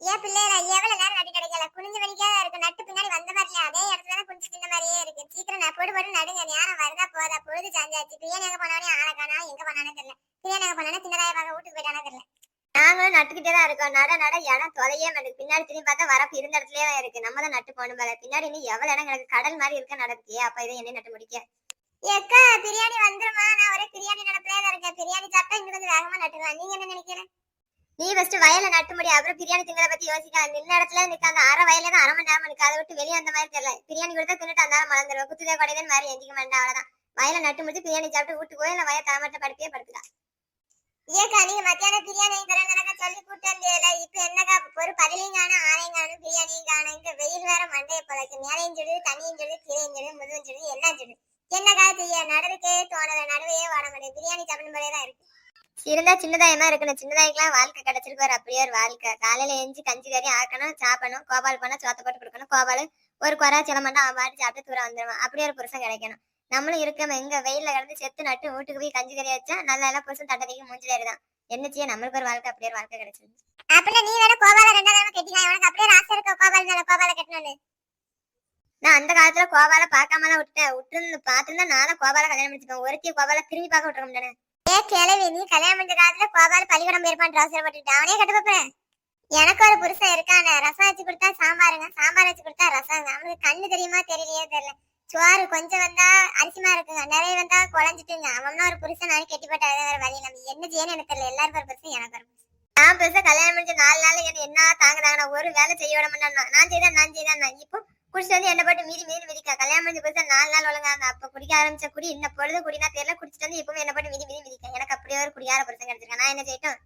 ஏன் பிள்ளைகள எவ்வளவு நேரம் நட்டு கிடைக்கல? குனிஞ்சு மணிக்காக இருக்கு நட்டு பின்னாடி வந்த மாதிரி அதே இடத்துல தான் குனிச்சு நின்ன மாதிரியே இருக்கு. சீக்கிரம் நான் போடு போட்டு நடுங்க. நேரம் வருதா போதா? பொழுது சாஞ்சாச்சு. பிரியாணி எங்க போனவனே ஆளை காணா எங்க போனானே தெரியல. பிரியாணி எங்க போனானே சின்னதாய பார்க்க வீட்டுக்கு போயிட்டானே தெரியல. நாங்களும் நட்டுக்கிட்டே தான் இருக்கோம். நட நட இடம் தொலையே மாட்டேங்குது. பின்னாடி திரும்பி பார்த்தா வரப்பு இருந்த இடத்துலயே தான் இருக்கு. நம்ம தான் நட்டு போகணும் போல. பின்னாடி இன்னும் எவ்வளவு இடம் கிடக்கு? கடல் மாதிரி இருக்க நடக்குது. அப்ப இதை என்ன நட்டு முடிக்க. எக்கா பிரியாணி வந்துருமா? நான் ஒரே பிரியாணி நடப்பிலே தான் இருக்கேன். பிரியாணி சாப்பிட்டா இன்னும் கொஞ்சம் வேகமா நட்டுக்கலாம். நீங்க என்ன நினைக்கிறேன் நீ ஃபர்ஸ்ட் வயல நட்டு முடி அப்புறம் பிரியாணி திங்கத பத்தி யோசிக்க நின்ன இடத்துல நிக்க அந்த அரை வயல தான் அரை மணி நேரம் நிக்க அதை விட்டு வெளியே அந்த மாதிரி தெரியல. பிரியாணி கொடுத்தா தின்னுட்டு அந்த மலர்ந்துருவா குத்துதே கொடையதன் மாதிரி எந்திக்க மாட்டேன் அவ்வளவுதான். வயல நட்டு முடிச்சு பிரியாணி சாப்பிட்டு வீட்டு போய் இல்ல வய தரமாட்ட படுக்கையே படுத்துக்கா ஏக்கா நீங்க மத்தியானம் பிரியாணி தரங்க சொல்லி கூட்டு வந்தீங்கல்ல இப்ப என்னக்கா ஒரு பதிலையும் காணும் ஆணையும் காணும் பிரியாணியும் காணும். இங்க வெயில் வேற மண்டையை போலக்கு மேலையும் சொல்லுது தண்ணியும் சொல்லுது கீழையும் சொல்லுது முதுகும் சொல்லுது எல்லாம் சொல்லுது. என்னக்கா செய்ய? நடுவுக்கே தோணல நடுவையே வர மாட்டேங்குது. பிரியாணி சாப்பிடும் போலே தான் இருக்கு. இருந்தா சின்னதாயமா இருக்கணும். சின்னதாய்க்கெல்லாம் வாழ்க்கை கிடைச்சிருக்கு ஒரு அப்படியே ஒரு வாழ்க்கை. காலையில எஞ்சி கஞ்சி கறி ஆக்கணும் சாப்பிடணும் கோபால் பண்ணா சோத்த போட்டு கொடுக்கணும். கோபால் ஒரு குறை சில மட்டும் அவன் பாட்டு சாப்பிட்டு தூரம் வந்துடுவான் அப்படியே ஒரு புருஷன் கிடைக்கணும். நம்மளும் இருக்கோம் எங்க வெயில்ல கிடந்து செத்து நட்டு வீட்டுக்கு போய் கஞ்சி கறி வச்சா நல்லா எல்லாம் புருஷன் தட்டதைக்கு மூஞ்சில இருந்தான் என்ன செய்ய நம்மளுக்கு ஒரு வாழ்க்கை அப்படியே ஒரு வாழ்க்கை கிடைச்சது அப்படின்னா நீ வேற கோபால ரெண்டாவது கட்டிக்கலாம் உனக்கு அப்படியே ஆசை இருக்க கோபால் மேல கோபால கட்டணும்னு? நான் அந்த காலத்துல கோபால பார்க்காமலாம் விட்டேன் விட்டு பார்த்துருந்தா நானும் கோபால கல்யாணம் முடிச்சுப்பேன். ஒருத்தி கோபால திரும்பி பார்க்க விட்டுற முடியாது ஏ கிழவி நீ கல்யாணம் பண்ற காலத்துல கோபால பள்ளிக்கூடம் போயிருப்பான் ட்ரௌசர் போட்டுட்டு அவனே பாப்பேன். எனக்கு ஒரு புருஷன் இருக்கான ரசம் வச்சு கொடுத்தா சாம்பாருங்க சாம்பார் வச்சு கொடுத்தா ரசங்க. அவனுக்கு கண்ணு தெரியுமா தெரியலையே தெரியல. சுவாறு கொஞ்சம் வந்தா அரிசிமா இருக்குங்க நிறைய வந்தா குழஞ்சிட்டுங்க. அவன் ஒரு புருஷன் நானும் கெட்டிப்பட்ட வேற வழி நம்ம என்ன செய்யணும் எனக்கு தெரியல எல்லாரும் ஒரு புருஷன் எனக்கு ஒரு புருஷன். நான் புருஷன் கல்யாணம் முடிஞ்ச நாலு நாள் என்ன என்ன தாங்க நான் ஒரு வேலை செய்ய விட மாட்டேன் நான் செய்தேன் நான் செய்தேன் இப்போ குடிச்சிட்டு வந்து என்ன போட்டு மீறி மீறி மிதிக்கா கல்யாணம் பண்ணி புதுசா நாலு நாள் ஒழுங்கா அந்த அப்ப குடிக்க ஆரம்பிச்ச குடி இந்த பொழுது குடினா தெரியல குடிச்சிட்டு வந்து இப்பவும் என்ன போட்டு மீறி மீறி மிதிக்க எனக்கு அப்படியே ஒரு குடியார புருஷன் கிடைச்சிருக்கேன். நான் என்ன செய்யட்டும்?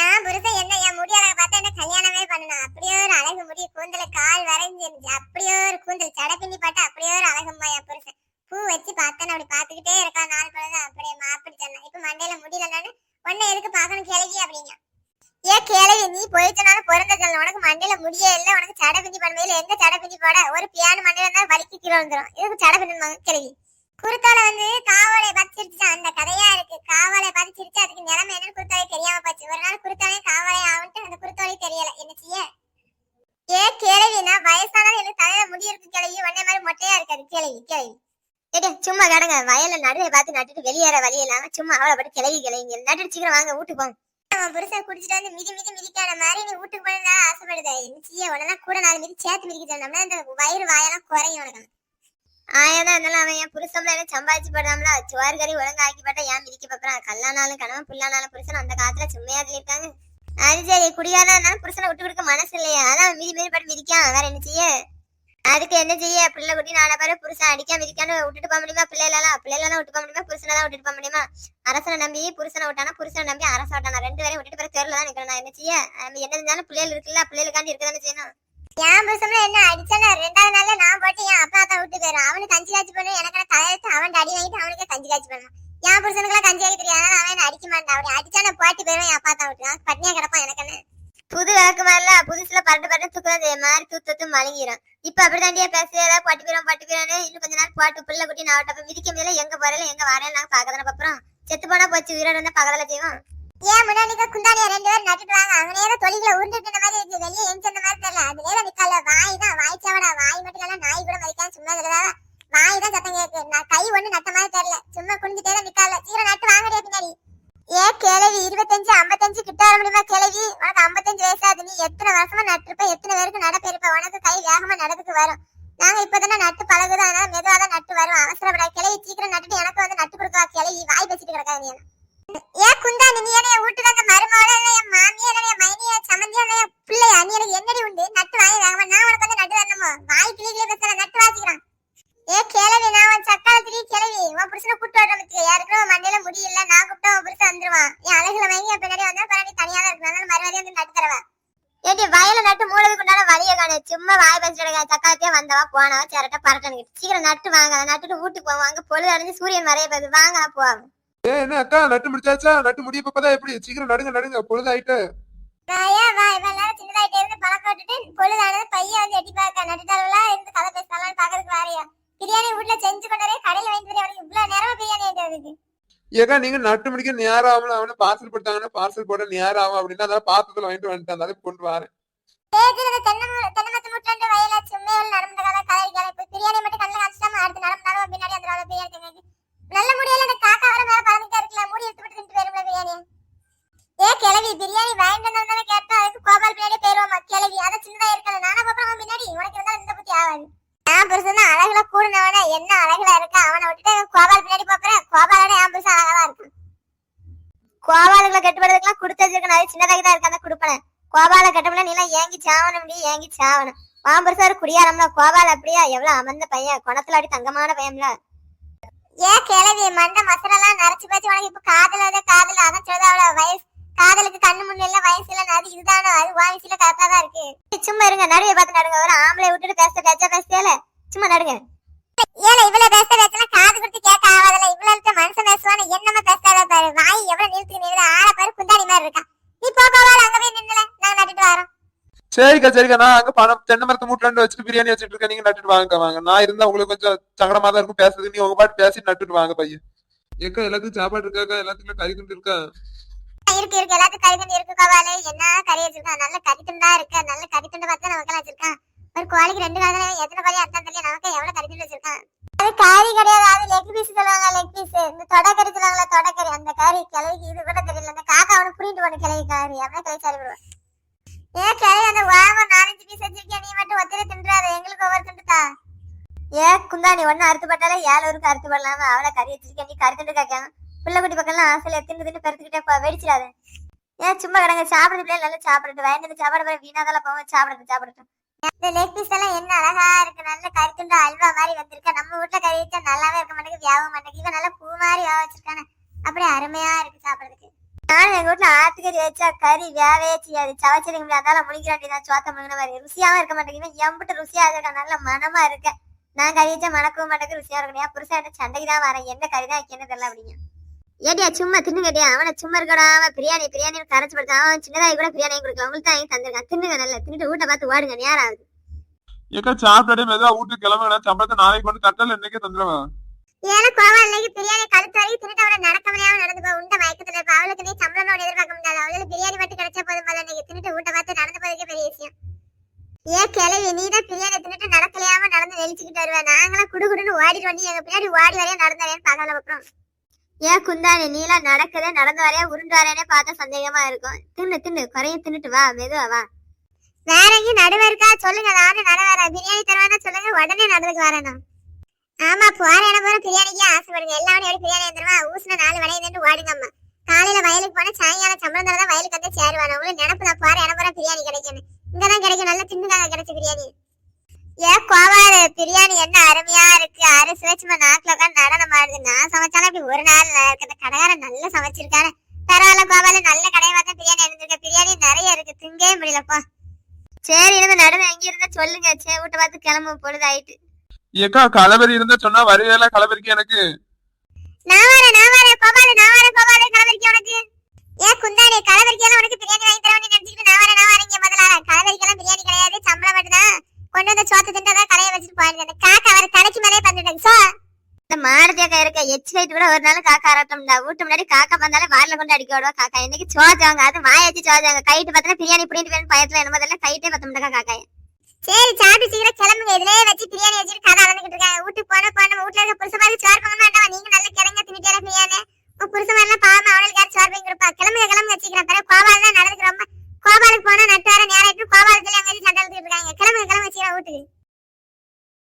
என் புருஷன் என்ன என் முடியாத பார்த்தா என்ன கல்யாணமே பண்ணணும் அப்படியே ஒரு அழகு முடி கூந்தல கால் வரைஞ்சு இருந்துச்சு அப்படியே ஒரு கூந்தல் சடை பின்னி பார்த்தா அப்படியே ஒரு அழகுமா என் புருஷன் பூ வச்சு பார்த்தேன் அப்படி பார்த்துக்கிட்டே இருக்கான் நாள் பொழுது அப்படியே மாப்பிடி சொன்னான் இப்ப மண்டையில முடியலன்னு உன்னை எதுக்கு பார்க்கணும் கிளவி அப்படிங்க ஏ கிளவி நீ போயிட்டனாலும் பிறந்த சொல்ல உனக்கு மண்டையில முடியே உனக்கு சட பின்னி பண்ணுவையில எங்க சட பின்னி போட? ஒரு பியானு மண்டையில இருந்தா வலிக்கு கீழே வந்துடும் இதுக்கு சட பின்னு கேள்வி குருத்தால வந்து காவலை பதிச்சிருச்சு அந்த கதையா இருக்கு. காவலை பதிச்சிருச்சு. அதுக்கு நிலைமை என்னன்னு குருத்தாலே தெரியாம போச்சு. ஒரு நாள் குருத்தாலே காவலை ஆகும்ட்டு அந்த குருத்தாலே தெரியல. என்ன செய்ய? ஏ கேள்வினா வயசானது எனக்கு தலையில முடி இருக்கு கேள்வி உடனே மாதிரி மொட்டையா இருக்காது. கேள்வி கேள்வி ஏடி சும்மா கடங்க. வயல்ல நடுவை பார்த்து நட்டுட்டு வெளியேற வழி இல்லாம சும்மா அவளை பட்டு கிளவி கிளவிங்க நட்டுட்டு சீக்கிரம் வாங்க. வீட்டுக்கு போங்க. அவன் புருஷன் குடிச்சிட்டு வந்து மிதி மிதி மிதிக்கான மாதிரி நீ வீட்டுக்கு போனா ஆசைப்படுத? என்ன செய்ய உடனே கூட நாலு மிதி சேர்த்து மிதிக்க சொன்னோம்னா வயிறு வாயெல்லாம் குறையும் உனக்கு. ஆயாதான் இருந்தாலும் அவன் என் புருஷம்ல என்ன சம்பாதிச்சு போடாமல சோறு கறி ஒழுங்கா ஆக்கி போட்டா ஏன் மிதிக்க பாக்குறான் கல்லானாலும் கணவன் புல்லானாலும் புருஷன் அந்த காலத்துல சும்மையா இருக்காங்க. அது சரி குடியாதான் இருந்தாலும் புருஷனை விட்டு கொடுக்க மனசு இல்லையா. அதான் மிதி மிதி பட்டு மிதிக்கான். வேற என்ன செய்ய? அதுக்கு என்ன செய்ய? பிள்ளை குட்டி நாலு பேரும் புருஷன் அடிக்க மிதிக்கான்னு விட்டுட்டு போக முடியுமா? பிள்ளைலாம் பிள்ளைலாம் விட்டு போக முடியுமா? புருஷனை தான் விட்டுட்டு போக முடியுமா? அரசனை நம்பி புருஷனை விட்டானா புருஷனை நம்பி அரச விட்டானா? ரெண்டு பேரும் விட்டுட்டு பிறகு தெருல தான் நிக்கிறேன் நான் என்ன செய்ய? நம்ம என்ன செஞ்சாலும் பிள்ளைகள் இருக்குல்ல பிள்ளைகளுக்காண்டி இருக்கதானே செய்யணும். என் புருஷன் என்ன அடிச்சானா ரெண்டாவது நாள்ல நான் போட்டு என் அப்பா தான் விட்டு போயிடும் அவனுக்கு கஞ்சி காய்ச்சி பண்ணு எனக்கு தலையெடுத்து அவன் அடி வாங்கிட்டு அவனுக்கு கஞ்சி காய்ச்சி பண்ணுவான் என் புருஷனுக்குலாம் கஞ்சி வைக்க தெரியாது அவன் என்ன அடிக்க மாட்டான். அப்படி அடிச்சா போட்டு போயிடும் என் அப்பா தான் விட்டு பட்னியா கிடப்பான் எனக்கு புது விளக்குமாரில புதுசுல பரட்டு பரட்டு துக்குறது மாதிரி தூத்து தூத்து மழுங்கிரும். இப்ப அப்படிதாண்டியா ஏதாவது பட்டு போயிரும் பட்டு போயிரும் இன்னும் கொஞ்ச நாள் பாட்டு பிள்ளை குட்டி நான் அவட்ட மிதிக்க முடியல. எங்க போறல எங்க வரேன் நாங்க பாக்க தானே பாக்குறோம் செத்து போனா போச்சு உயிரோட இருந்தா பக்கத்துல செய்வோம். ஏன் முன்னாடி குந்தானியா ரெண்டு பேரும் நட்டுட்டு வாங்க. அவனே தொழில உருண்டுட்டு மாதிரி இருக்கு. வெளியே எந்த மாதிரி தெரியல. அது நேரம் நிக்கல வாய் தான் வாய் சாவடா. வாய் மட்டும் இல்ல நாய் கூட மதிக்காம சும்மா இருக்கிறதா வாய் தான் சத்தம் கேட்கு நான் கை ஒண்ணு நட்ட மாதிரி தெரியல. சும்மா குனிஞ்சுட்டே தான் நிக்கல சீக்கிரம் நட்டு வாங்கடியா பின்னாடி. ஏ கிழவி இருபத்தஞ்சு ஐம்பத்தஞ்சு கிட்ட வர முடியுமா கிழவி உனக்கு ஐம்பத்தஞ்சு வயசாது நீ எத்தனை வருஷமா நட்டிருப்ப? எத்தனை பேருக்கு நடப்பிருப்ப? உனக்கு கை வேகமா நடந்துக்கு வரும். நாங்க இப்பதானே நட்டு பழகுதோ அதனால மெதுவா தான் நட்டு வரும் அவசரப்படா கிளவி சீக்கிரம் நட்டுட்டு எனக்கு வந்து நட்டு கொடுக்கா கிளவி? வாய் பேசிட்டு கிடக்காது நீ ஏ குந்தா நீ என்ன வீட்டுல அந்த மருமகள என் மாமியா என் மைனியா சமந்தியா என் பிள்ளையா நீ எனக்கு என்னடி உண்டு? நட்டு வாங்கி வேகமா. நான் உனக்கு வந்து நட்டு வரணுமோ வாய் கிளிகளே பேசுற. நட்டு வாசிக்கிறான். ஏ கிளவி நான் உன் சக்கால திரி கிளவி. உன் புருஷனை கூட்டு வரணும் யாருக்கும் உன் மண்டையில முடி இல்ல நான் கூப்பிட்டா புருஷன் வந்துருவான். என் அழகுல என் பின்னாடி வந்தா பின்னாடி தனியா தான் இருக்கு அதனால மறுபடியும் வந்து நட்டு தரவா. ஏடி வயல நட்டு மூலதுக்கு உண்டான வழிய காணு. சும்மா வாய் பேசிட்டு சக்காத்தியா வந்தவா போனவா சேரட்ட பரட்டன்னு சீக்கிரம் நட்டு வாங்க. நட்டுட்டு வீட்டுக்கு போவோம். அங்க பொழுது அடைஞ்சு சூரியன் வரைய போகுது. வாங்க போவோம். ஏ என்ன அக்கா நட்டு முடிச்சாச்சா? நட்டு முடிய பப்பதான் எப்படி? சீக்கிரம் நடுங்க நடுங்க. பொழுதாயிட்டு. நாயா வா. இவன் நேரம் சின்னதாயிட்டே இருந்து பழக்கம் விட்டுட்டு பொழுதானது பையன் வந்து எட்டி பார்க்க. நடுத்தரவுல இருந்து கதை பேசலாம்னு பாக்குறதுக்கு வாரியா? பிரியாணி வீட்டுல செஞ்சு கொண்டே கடையில வாங்கிட்டு வரேன் இவ்வளவு நேரமா பிரியாணி ஏக்கா நீங்க நட்டு முடிக்க நேரம் ஆகல அவனை பார்சல் போட்டாங்கன்னா பார்சல் போட நேரம் ஆகும் அப்படின்னா அதனால பாத்திரத்துல வாங்கிட்டு வந்துட்டேன். அதனால கொண்டு வரேன். பிரியாணி மட்டும் கண்ணில் காமிச்சிட்டாம அடுத்த நடந்தாலும் பின்னாடி அந்த கட்டுப்படுறதுக்கெல்லாம் கொடுத்து வச்சிருக்கணும் அது சின்னதாக தான் இருக்கு அந்த கொடுப்பன. கோபால கட்டமுல நீ எல்லாம் ஏங்கி சாவணும் முடியும் ஏங்கி சாவணும். மாம்பருசா ஒரு குடியாரம்ல கோபால் அப்படியா? எவ்வளவு அமர்ந்த பையன் குணத்துல அப்படி தங்கமான பையன்ல. ஏ கிளவி மண்ட மசரெல்லாம் நரைச்சு போச்சு உனக்கு இப்ப காதல வந்து காதல அதான் சொல்லுது அவள வயசு காதலுக்கு கண்ணு முன்ன இல்ல வயசு இல்ல அது இதுதானோ அது வயசுல கரெக்டா தான் இருக்கு. சும்மா இருங்க நடுவே பார்த்து நடுங்க ஒரு ஆம்பளை விட்டுட்டு பேச பேச்சா பேசல. சும்மா நடுங்க. ஏல இவ்வளவு பேச பேசலாம் காது கொடுத்து கேட்க ஆகாதல. இவ்வளவு மனுஷன் பேசுவான என்னமா பேசாத பாரு. வாய் எவ்வளவு நிறுத்தி நிறுத்த ஆள பாரு குந்தாடி மாதிரி இருக்கா. நீ போ போவாள் அங்க போய் நின்னுல நாங்க நட்டுட்டு சரிக்கா சரிக்கா. நான் அங்க பணம் தென்னை மரத்தை மூட்டிலாண்டு வச்சுட்டு பிரியாணி வச்சுட்டு இருக்கேன். நீங்க நட்டுட்டு வாங்க வாங்க. நான் இருந்தா உங்களுக்கு கொஞ்சம் சங்கடமா தான் இருக்கும் பேசுறது நீ உங்க பாட்டு பேசிட்டு நட்டுட்டு வாங்க பையன். ஏக்கா எல்லாத்துக்கும் சாப்பாடு இருக்காக்கா எல்லாத்துக்கும் கறி துண்டு இருக்கா? இருக்கு இருக்கு. எல்லாத்துக்கும் கறி துண்டு இருக்கு கோவாலு என்ன கறி வச்சிருக்கான் நல்ல கறி துண்டா இருக்கு. நல்ல கறி துண்டு பார்த்து நமக்கு வச்சிருக்கான் ஒரு கோழிக்கு ரெண்டு காதல எத்தனை பள்ளி அர்த்தம் தெரியும் நமக்கு எவ்வளவு கறி வச்சிருக்கான்? அது காரி கிடையாது அது லெக் பீஸ் சொல்லுவாங்க லெக் பீஸ் இந்த தொடக்கறி சொல்லுவாங்கல்ல தொடக்கறி அந்த காரி கிளைக்கு இது கூட தெரியல. அந்த காக்கா அவனுக்கு புரிந்து போன கிளை காரி. அப்படியே கிளை சாரி விடுவான் ஏன் கிளை அந்த வாங்க நாலஞ்சு பீஸ் வச்சிருக்கியா? நீ மட்டும் ஒத்திரை தின்றாத எங்களுக்கு ஒவ்வொரு தின்றுதா ஏ குந்தா நீ ஒன்னும் அறுத்துப்பட்டாலே ஏழூருக்கு அறுத்துப்படலாம அவளை கறி வச்சிருக்கேன் நீ கருத்துட்டு கேட்கலாம் பிள்ளை குட்டி பக்கம்லாம் ஆசையில தின்னு தின்னு கருத்துக்கிட்டே போ ஏன் சும்மா கிடங்க சாப்பிடுறது பிள்ளைங்க நல்லா சாப்பிடட்டு வயந்து சாப்பாடு போய் வீணாதெல்லாம் போவோம். சாப்பிடட்டும் சாப்பிடட்டும். இந்த லெக் பீஸ் எல்லாம் என்ன அழகா இருக்கு. நல்ல கருத்துண்ட அல்வா மாதிரி வந்திருக்க. நம்ம வீட்ல கறி வச்சா நல்லாவே இருக்க மாட்டேங்குது வியாபம் மாட்டேங்குது. இவன் நல்லா பூ மாதிரி வேக வச்சிருக்கானே. அப்படியே அருமையா இருக்கு சாப்பிடுறதுக்கு. நானும் எங்க வீட்டுல ஆட்டுக்கறி வச்சா கறி வேவே செய்யாது. சவச்சரிங்க அதனால முடிக்க வேண்டியதான் சோத்த முழுங்கின மாதிரி. ருசியாவும் இருக்க மாட்டேங்குது. எம்பிட்டு ருசியா இருக்கா நல்ல மனமா இருக்க. நான் கறி வச்சா மணக்கவும் மாட்டேங்குது. ருசியா இருக்கணும். புருஷா சண்டைக்கு தான் வரேன். என்ன கறி தான் வைக்கணும் தெரியல அப்படிங்க. ஏடியா சும்மா தின்னுங்கடியா? அவனை சும்மா இருக்கடாம பிரியாணி பிரியாணி கரைச்சு படுத்த அவன் சின்னதாகி கூட பிரியாணி கொடுக்கலாம் உங்களுக்கு தான் தந்திருக்கான் தின்னுங்க நல்லா. தின்னுட்டு வீட்டை பார்த்து ஓடுங்க நேரம் ஆகுது. ஏக்கா சாப்பிட்டாடே மெதுவா வீட்டுக்கு கிளம்புங்க சம்பளத்தை நாளைக்கு கொண்டு தட்டல இன்னைக்கே தந்துடுவேன் ஏன்னா கோவாலைக்கு பிரியாணி கழுத்து வரைக்கும் தின்னுட்டு அவளை நடக்கமையாவும் நடந்து போ உண்ட மயக்கத்துல இருப்ப. அவளுக்கு நீ சம்பளம் எதிர்பார்க்க முடியாது. அவளுக்கு பிரியாணி மட்டும் கிடைச்சா போதும் போல இன்னைக்கு. தின்னுட்டு வீட்டை பார்த்து நடந்து போறதுக்கே பெரிய விஷயம். ஏன் கிளவி நீ தான் பிரியாணி தின்னுட்டு நடக்கலையாம நடந்து நெளிச்சுக்கிட்டு வருவேன் நாங்களாம் குடுகுடுன்னு ஓடிட்டு வந்து எங்க பின்னாடி ஓடி வரையா நடந்து வரேன்னு பகல வைப்போம் ஏன் குந்தாணி நீலாம் நடக்கதே நடந்து வரையா உருண்டு வரையானே பார்த்தா சந்தேகமா இருக்கும். தின்னு தின்னு குறைய தின்னுட்டு வா மெதுவா வா. வேற எங்கேயும் நடுவே இருக்கா? சொல்லுங்க நானும் நட வரேன். பிரியாணி தருவானா சொல்லுங்க உடனே நடந்துக்கு வரேன் ஆமா போற இடம் போற பிரியாணிக்கே ஆசைப்படுங்க. எல்லாரும் எப்படி பிரியாணி வந்துருவா. ஊசின நாலு வளைய நின்று ஓடுங்க அம்மா காலையில வயலுக்கு போனா சாயங்காலம் சம்பளம் தரதான் வயலுக்கு வந்து சேருவாங்க உங்களுக்கு நினப்பு நான் போற இடம் போற பிரியாணி கிடைக்கும் இங்கதான் கிடைக்கும் நல்லா திண்டுதாங்க கிடைச்ச பிரியாணி. ஏ கோவாரு பிரியாணி என்ன அருமையா இருக்கு? அரிசி வச்சு நம்ம நாக்குல உட்காந்து நடனம் ஆடுது நான் சமைச்சாலும் அப்படி ஒரு நாள் நல்லா இருக்கு. அந்த கடைக்காரன் நல்லா சமைச்சிருக்காரு. பரவாயில்ல கோவால நல்ல கடையை பார்த்தா பிரியாணி இருந்திருக்கு. பிரியாணி நிறைய இருக்கு. திங்கவே முடியலப்பா. சரி இருந்து நடுவே எங்க இருந்தா சொல்லுங்க. சே வீட்டை பார்த்து கிளம்பும் பொழுது ஆயிட்டு. ஏக்கா கலவரி இருந்தா சொன்னா வருவேல கலவரிக்கு எனக்கு? நான் வரேன் நான் வரேன். கோபாலு நான் வரேன் கோபாலு. கலவரிக்கை உனக்கு? ஏன் குந்தாணி கலவரிக்கெல்லாம் உனக்கு பிரியாணி வாங்கி தரேன் நினைச்சிட்டு நான் வரேன் நான் வரேன் முதல்ல சம்பளம் மட்டும்தான் கொண்டு வந்து சோத்து தின்றதா கடையை வச்சுட்டு அந்த காக்கா வர கடைக்கு மேலே வந்துட்டாங்க சோ இந்த மாடு தேக்கா இருக்க எச்சு வயிட்டு கூட ஒரு நாள் காக்கா ஆரட்டம்டா. வீட்டு முன்னாடி காக்கா வந்தாலே வாரில கொண்டு அடிக்க விடுவா காக்கா. இன்னைக்கு சோஜாங்க அது மாய வச்சு சோஜாங்க கைட்டு பார்த்தா பிரியாணி பிடிட்டு வேணும் பயத்துல என்ன முதல்ல கைட்டே பத்த மாட்டா காக்காய சரி சாப்பிட்டு சீக்கிரம் கிளம்புங்க. இதுலயே வச்சு பிரியாணி வச்சுட்டு கதை அளந்துக்கிட்டு இருக்காங்க. வீட்டுக்கு போன போன நம்ம வீட்டுல இருக்க புருஷ மாதிரி சோறு பண்ண வேண்டாம் நீங்க நல்ல கிழங்க தின்னுட்டே பிரியாணி. புருஷ மாதிரிலாம் பாவம் அவளுக்கு யாரும் சோறு பண்ணி கொடுப்பா? கிளம்புங்க கிளம்புங்க சீக்கிரம். பிறகு